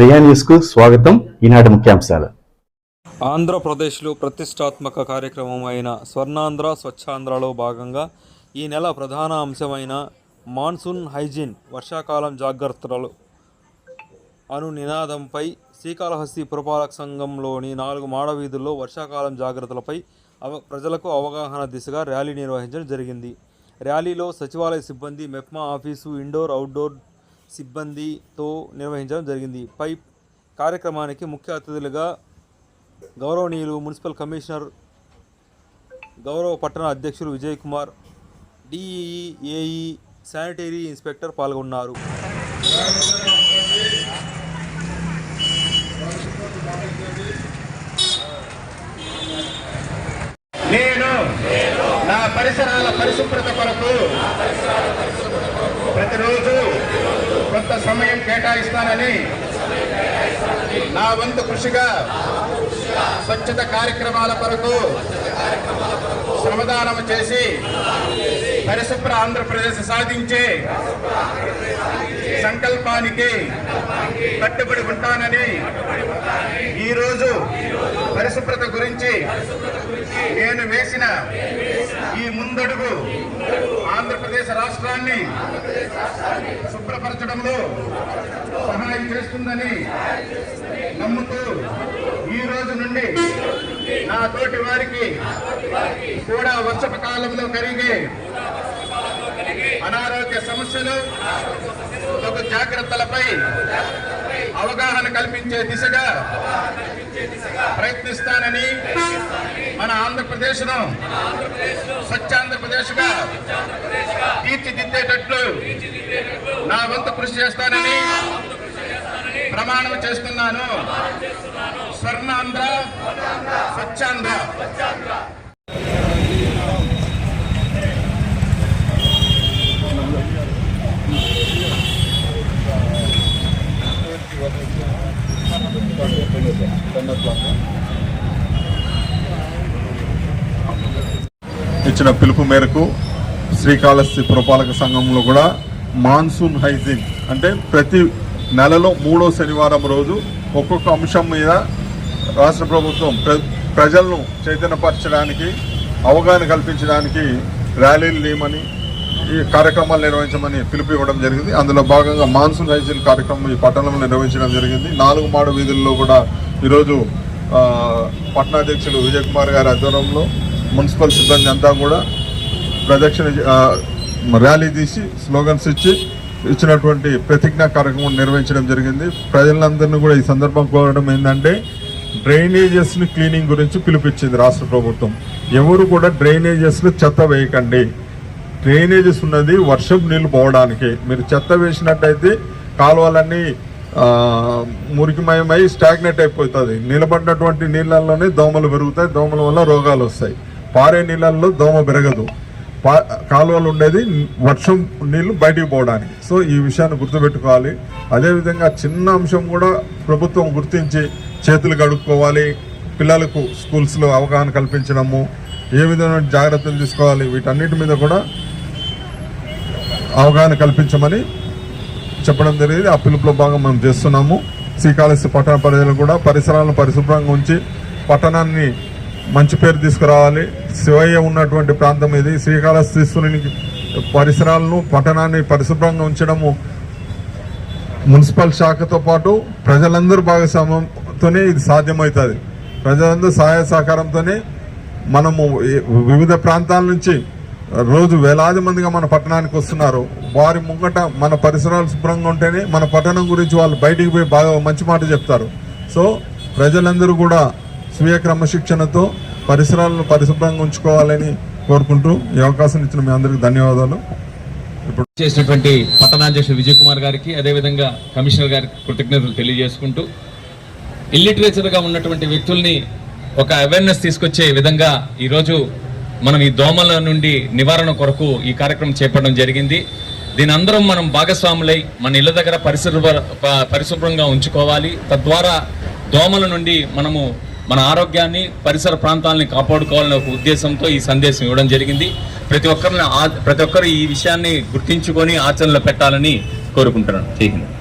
ప్రియా కు స్వాగతం. ఈనాటి ముఖ్యాంశాలు. ఆంధ్రప్రదేశ్లో ప్రతిష్టాత్మక కార్యక్రమం అయిన స్వర్ణాంధ్ర స్వచ్ఛాంధ్రలో భాగంగా ఈ నెల ప్రధాన అంశమైన మాన్సూన్ హైజీన్ వర్షాకాలం జాగ్రత్తలు అను నినాదంపై శ్రీకాళహస్తి పురపాలక సంఘంలోని నాలుగు మాడవీధుల్లో వర్షాకాలం జాగ్రత్తలపై అవ ప్రజలకు అవగాహన దిశగా ర్యాలీ నిర్వహించడం జరిగింది. ర్యాలీలో సచివాలయ సిబ్బంది మెప్మా ఆఫీసు ఇండోర్ అవుట్డోర్ సిబ్బందితో నిర్వహించడం జరిగింది. పై కార్యక్రమానికి ముఖ్య అతిథులుగా గౌరవనీయులు మున్సిపల్ కమిషనర్ గౌరవ పట్టణ అధ్యక్షులు Vijay Kumar DEE AE sanitary inspector పాల్గొన్నారు. నేను నా పరిసరాల పరిశుభ్రత కొరకు కేటాయిస్తానని నా వంతు కృషిగా స్వచ్ఛత కార్యక్రమాల కొరకు శ్రమదానం చేసి పరిశుభ్ర ఆంధ్రప్రదేశ్ సాధించే సంకల్పానికి కట్టుబడి ఉంటానని ఈరోజు పరిశుభ్రత గురించి నేను వేసిన ఈ ముందడుగు ఆంధ్రప్రదేశ్ రాష్ట్రాన్ని శుభ్రపరచడంలో సహాయం చేస్తుందని నమ్ముతూ ఈ రోజు నుండి నా తోటి వారికి కూడా వర్షపు కాలంలో కరిగే అనారోగ్య సమస్యలు ఒక జాగ్రత్తలపై అవగాహన కల్పించే దిశగా ప్రయత్నిస్తానని మన ఆంధ్రప్రదేశ్ను స్వచ్ఛ గా తీర్చిదిద్దేటట్లు నా వంతు కృషి చేస్తానని ప్రమాణం చేస్తున్నాను. స్వర్ణాంధ్ర స్వచ్ఛాంధ్ర. ఇచ్చిన పిలుపు మేరకు శ్రీకాళహస్తి పురపాలక సంఘంలో కూడా మాన్సూన్ హైజీన్ అంటే ప్రతి నెలలో మూడో శనివారం రోజు ఒక్కొక్క అంశం మీద రాష్ట్ర ప్రభుత్వం ప్ర ప్రజలను చైతన్యపరచడానికి అవగాహన కల్పించడానికి ర్యాలీలు లేమని ఈ కార్యక్రమాలు నిర్వహించమని పిలుపు ఇవ్వడం జరిగింది. అందులో భాగంగా మాన్సూన్ హైజీన్ కార్యక్రమం ఈ పట్టణంలో నిర్వహించడం జరిగింది. నాలుగు మాడు వీధుల్లో కూడా ఈరోజు ఆ, పట్టణాధ్యక్షులు విజయ్ కుమార్ గారి ఆధ్వర్యంలో మున్సిపల్ సిబ్బంది అంతా కూడా ప్రదక్షిణ ర్యాలీ తీసి స్లోగన్స్ ఇచ్చి ఇచ్చినటువంటి ప్రతిజ్ఞా కార్యక్రమం నిర్వహించడం జరిగింది. ప్రజలందరినీ కూడా ఈ సందర్భం కోరడం ఏంటంటే డ్రైనేజెస్ని క్లీనింగ్ గురించి పిలిపించింది రాష్ట్ర ప్రభుత్వం. ఎవరు కూడా డ్రైనేజెస్లో చెత్త వేయకండి. డ్రైనేజెస్ ఉన్నది వర్షపు నీళ్ళు పోవడానికి. మీరు చెత్త వేసినట్టయితే కాలువలన్నీ మురికిమయమై స్టాగ్నెట్ అయిపోతుంది. నిలబడినటువంటి నీళ్ళల్లోనే దోమలు పెరుగుతాయి. దోమల వల్ల రోగాలు వస్తాయి. పారే నీళ్ళల్లో దోమ పెరగదు. పా కాలువలు ఉండేది వర్షం నీళ్ళు బయటికి పోవడానికి. సో ఈ విషయాన్ని గుర్తుపెట్టుకోవాలి. అదేవిధంగా చిన్న అంశం కూడా ప్రభుత్వం గుర్తించి చేతులు కడుక్కోవాలి. పిల్లలకు స్కూల్స్లో అవగాహన కల్పించడము ఏ విధమైన జాగ్రత్తలు తీసుకోవాలి వీటన్నిటి మీద కూడా అవగాహన కల్పించమని చెప్పడం జరిగింది. ఆ పిలుపులో భాగం మనం చేస్తున్నాము. శ్రీకాళహస్తి పట్టణ ప్రజలు కూడా పరిసరాలను పరిశుభ్రంగా ఉంచి పట్టణాన్ని మంచి పేరు తీసుకురావాలి. శివయ్య ఉన్నటువంటి ప్రాంతం ఇది. శ్రీకాళహస్తిశ్వరునికి పరిసరాలను పట్టణాన్ని పరిశుభ్రంగా ఉంచడము మున్సిపల్ శాఖతో పాటు ప్రజలందరూ భాగస్వామ్యంతోనే ఇది సాధ్యమవుతుంది. ప్రజలందరూ సహాయ సహకారంతోనే మనము వివిధ ప్రాంతాల నుంచి రోజు వేలాది మందిగా మన పట్టణానికి వస్తున్నారు. వారి ముంగట మన పరిసరాలు శుభ్రంగా ఉంటేనే మన పట్టణం గురించి వాళ్ళు బయటికి పోయి బాగా మంచి మాట చెప్తారు. సో ప్రజలందరూ కూడా స్వీయ క్రమశిక్షణతో పరిసరాలను పరిశుభ్రంగా ఉంచుకోవాలని కోరుకుంటూ ఈ అవకాశం ఇచ్చిన మీ అందరికీ ధన్యవాదాలు. ఇప్పుడు చేసినటువంటి పట్టణాధ్యక్షుడు విజయ్ కుమార్ గారికి అదేవిధంగా కమిషనర్ గారికి కృతజ్ఞతలు తెలియజేసుకుంటూ ఇల్లిటరేచర్గా ఉన్నటువంటి వ్యక్తుల్ని ఒక అవేర్నెస్ తీసుకొచ్చే విధంగా ఈరోజు మనం ఈ దోమల నుండి నివారణ కొరకు ఈ కార్యక్రమం చేపట్టడం జరిగింది. దీని అందరం మనం భాగస్వాములై మన ఇళ్ళ దగ్గర పరిశుభ్ర ప- పరిశుభ్రంగా ఉంచుకోవాలి. తద్వారా దోమల నుండి మనము మన ఆరోగ్యాన్ని పరిసర ప్రాంతాలని కాపాడుకోవాలనే ఒక ఉద్దేశంతో ఈ సందేశం ఇవ్వడం జరిగింది. ప్రతి ఒక్కరిని ప్రతి ఒక్కరు ఈ విషయాన్ని గుర్తించుకొని ఆచరణలో పెట్టాలని కోరుకుంటున్నాను. జై హింద్.